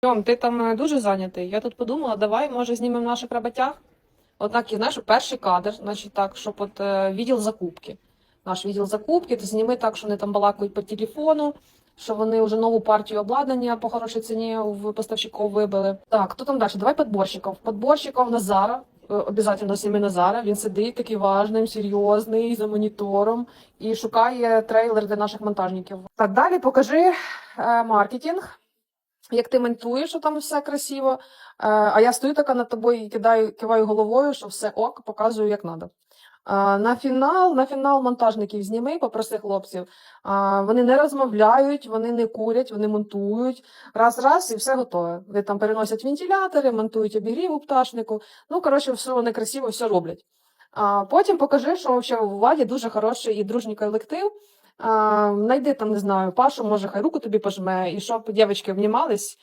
Тьом, ти там е, дуже зайнятий. Я тут подумала, давай, може, знімемо наших роботяг. Однак, і знаєш, перший кадр, значить так, щоб от е, відділ закупки. Наш відділ закупки, ти зніми так, що вони там балакають по телефону, що вони вже нову партію обладнання по хорошій ціні в поставщиків вибили. Так, хто там далі? Давай подборщиків. Подборщиків Назара. Е, Обязательно зніми Назара. Він сидить такий важним, серйозний, за монітором і шукає трейлер для наших монтажників. Так, далі покажи е, маркетинг як ти монтуєш, що там все красиво. Е, а я стою така над тобою і кидаю, киваю головою, що все ок, показую, як треба. На фінал, на фінал монтажників зніми, попроси хлопців. А, Вони не розмовляють, вони не курять, вони монтують. Раз-раз і все готове. Ви там переносять вентилятори, монтують обігрів у пташнику. Ну, коротше, все вони красиво, все роблять. А потім покажи, що у Ваді дуже хороший і дружній колектив. Найди там, не знаю, Пашу, може, хай руку тобі пожме, і щоб дівчатки обнімались,